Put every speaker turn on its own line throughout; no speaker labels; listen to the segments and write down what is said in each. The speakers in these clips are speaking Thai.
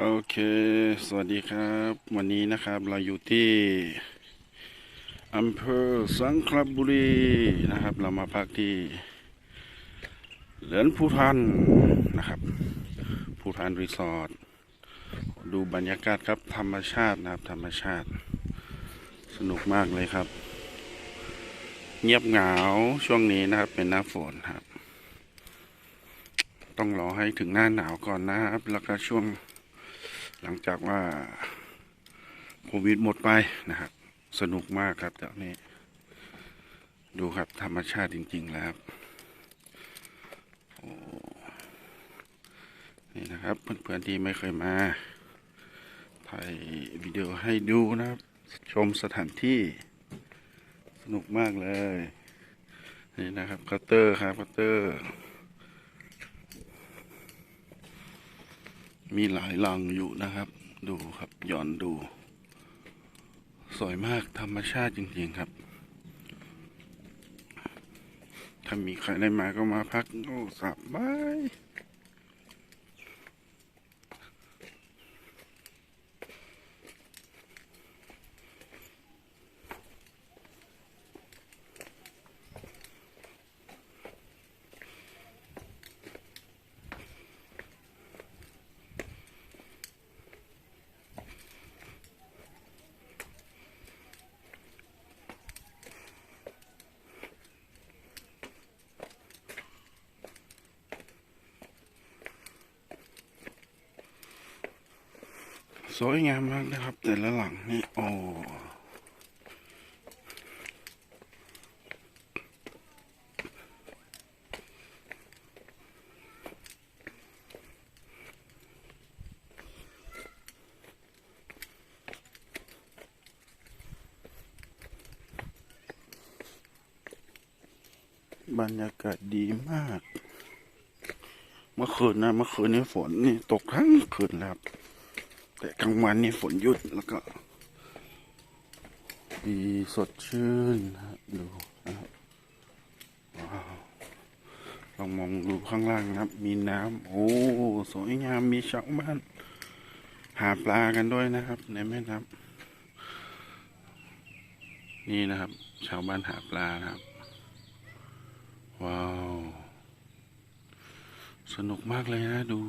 โอเค สวัสดีครับ วันนี้นะครับเราอยู่ที่อำเภอสังขลบุรีนะครับ เรามาพักที่เหลือนภูทันนะครับภูทันรีสอร์ทดูบรรยากาศครับธรรมชาตินะครับ ธรรมชาติ สนุกมากเลยครับ เงียบเหงาช่วงนี้นะครับ เป็นหน้าฝนครับ ต้องรอให้ถึงหน้าหนาวก่อนนะครับ แล้วก็ช่วง หลังจากว่าโควิดหมดไปนะครับ สนุกมากครับจานี้ ดูครับธรรมชาติจริง ๆ แล้วครับโอ้นี่นะครับเพื่อนๆที่ไม่เคยมา ถ่ายวิดีโอให้ดูนะครับ ชมสถานที่สนุกมากเลย นี่นะครับคัตเตอร์ครับคัตเตอร์ มีหลายลังอยู่นะครับ ดูครับย้อนดู สวยมากธรรมชาติจริงๆครับ ถ้ามีใครได้มาก็มาพักโอ้สบาย สวยงามมากนะครับ แต่ละหลังนี่โอ้บรรยากาศดีมาก เมื่อคืนนะ เมื่อคืนนี้ฝนนี่ตกทั้งคืนแล้ว แต่กลางวันนี่ฝนหยุดแล้วก็ ดีสดชื่นนะดูนะครับว้าวลองมองดูข้างล่างนะครับ มีน้ำโอ้สวยงามมีชาวบ้าน หาปลากันด้วยนะครับ ในแม่น้ำนี่นะครับ ชาวบ้านหาปลานะครับ ว้าว สนุกมากเลยนะดู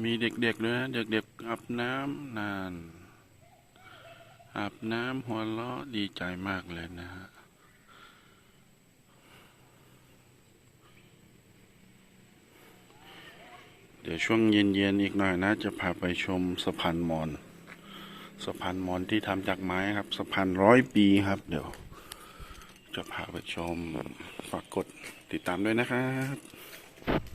มีเด็กๆด้วยนะ เด็กๆอาบน้ำนาน อาบน้ำหัวเราะดีใจมากเลยนะฮะเดี๋ยวช่วงเย็นๆอีกหน่อยนะ จะพาไปชมสะพานมอญสะพานมอญที่ทำจากไม้ครับ สะพานร้อยปีครับ เดี๋ยว จะพาไปชมฝากกดติดตามด้วยนะครับ